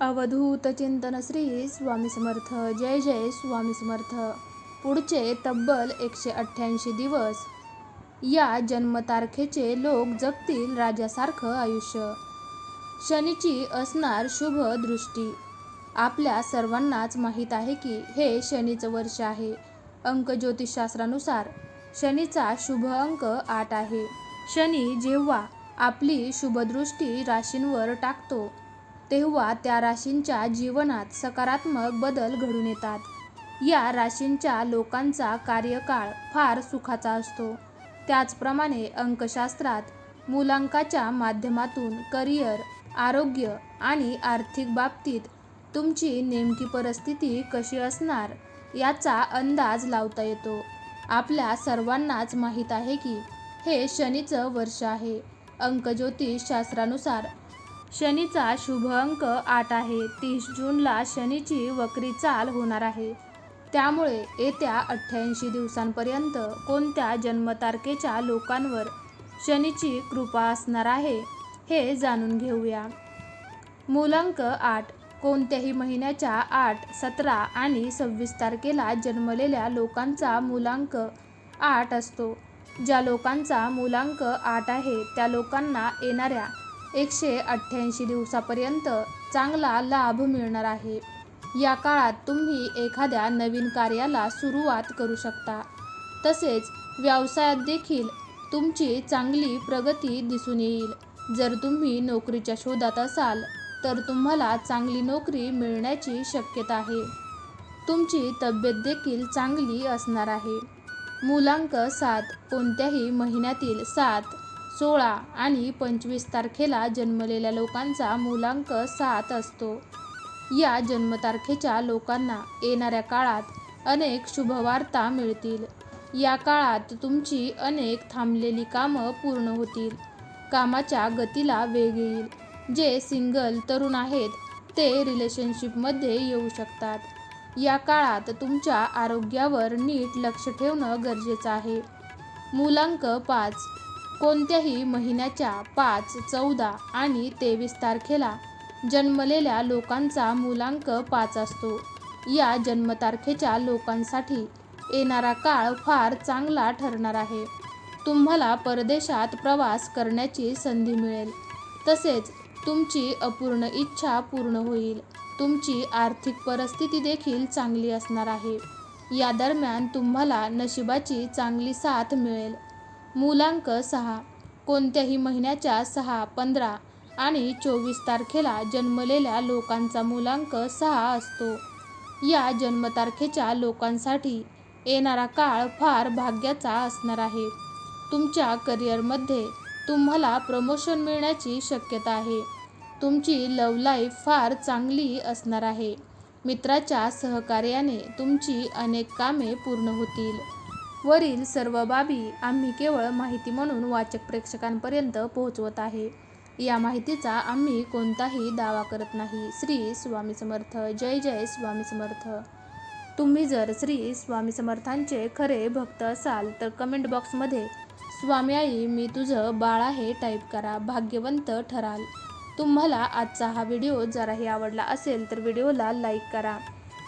अवधूत चिंतन श्री स्वामी समर्थ. जय जय स्वामी समर्थ. पुढचे तब्बल एकशे अठ्ठ्याऐंशी दिवस. या जन्मतारखेचे लोक जगतील राजासारखं आयुष्य. शनीची असणार शुभ दृष्टी. आपल्या सर्वांनाच माहीत आहे की हे शनीचं वर्ष आहे. अंक ज्योतिषशास्त्रानुसार शनीचा शुभ अंक आठ आहे. शनी जेव्हा आपली शुभदृष्टी राशींवर टाकतो तेव्हा त्या राशींच्या जीवनात सकारात्मक बदल घडून येतात. या राशींच्या लोकांचा कार्यकाळ फार सुखाचा असतो. त्याचप्रमाणे अंकशास्त्रात मुलांकाच्या माध्यमातून करिअर आरोग्य आणि आर्थिक बाबतीत तुमची नेमकी परिस्थिती कशी असणार याचा अंदाज लावता येतो. आपल्या सर्वांनाच माहीत आहे की हे शनीचं वर्ष आहे. अंक ज्योतिषशास्त्रानुसार शनीचा शुभ अंक आठ आहे. तीस जूनला शनीची वक्री चाल होणार आहे. त्यामुळे येत्या अठ्ठ्याऐंशी दिवसांपर्यंत कोणत्या जन्मतारखेच्या लोकांवर शनीची कृपा असणार आहे हे जाणून घेऊया. मूलांक आठ. कोणत्याही महिन्याच्या आठ सतरा आणि सव्वीस तारखेला जन्मलेल्या लोकांचा मूलांक आठ असतो. ज्या लोकांचा मूलांक आठ आहे त्या लोकांना येणाऱ्या एकशे अठ्ठ्याऐंशी दिवसापर्यंत चांगला लाभ मिळणार आहे. या काळात तुम्ही एखाद्या नवीन कार्याला सुरुवात करू शकता. तसेच व्यवसायात देखील तुमची चांगली प्रगती दिसून येईल. जर तुम्ही नोकरीच्या शोधात असाल तर तुम्हाला चांगली नोकरी मिळण्याची शक्यता आहे. तुमची तब्येत देखील चांगली असणार आहे. मूलांक सात कोणत्याही महिन्यातील सात सोळा आणि पंचवीस तारखेला जन्मलेल्या लोकांचा मूलांक सात असतो. या जन्मतारखेच्या लोकांना येणाऱ्या काळात अनेक शुभवार्ता मिळतील. या काळात तुमची अनेक थांबलेली कामं पूर्ण होतील. कामाच्या गतीला वेग येईल. जे सिंगल तरुण आहेत ते रिलेशनशिपमध्ये येऊ शकतात. या काळात तुमच्या आरोग्यावर नीट लक्ष ठेवणं गरजेचं आहे. मूलांक पाच. कोणत्याही महिन्याच्या पाच चौदा आणि तेवीस तारखेला जन्मलेल्या लोकांचा मूलांक पाच असतो. या जन्मतारखेच्या लोकांसाठी येणारा काळ फार चांगला ठरणार आहे. तुम्हाला परदेशात प्रवास करण्याची संधी मिळेल. तसेच तुमची अपूर्ण इच्छा पूर्ण होईल. तुमची आर्थिक परिस्थिती देखील चांगली असणार आहे. या दरम्यान तुम्हाला नशिबाची चांगली साथ मिळेल. मूलांक सहा कोणत्याही महिन्याच्या सहा पंधरा आणि चोवीस तारखेला जन्मलेल्या लोकांचा मूलांक सहा असतो. या जन्मतारखेच्या लोकांसाठी येणारा काळ फार भाग्याचा असणार आहे. तुमच्या करिअरमध्ये तुम्हाला प्रमोशन मिळण्याची शक्यता आहे. तुमची लव लाईफ फार चांगली असणार आहे. मित्राच्या सहकार्याने तुमची अनेक कामे पूर्ण होतील. वरील सर्व बाबी आम्ही केवळ माहिती म्हणून वाचक प्रेक्षकांपर्यंत पोहोचवत आहे. या माहितीचा आम्ही कोणताही दावा करत नाही. श्री स्वामी समर्थ. जय जय स्वामी समर्थ. तुम्ही जर श्री स्वामी समर्थांचे खरे भक्त असाल तर कमेंट बॉक्समध्ये स्वामी आई मी तुझं बाळ आहे टाईप करा. भाग्यवंत ठराल. तुम्हाला आजचा हा व्हिडिओ जराही आवडला असेल तर व्हिडिओला लाईक करा.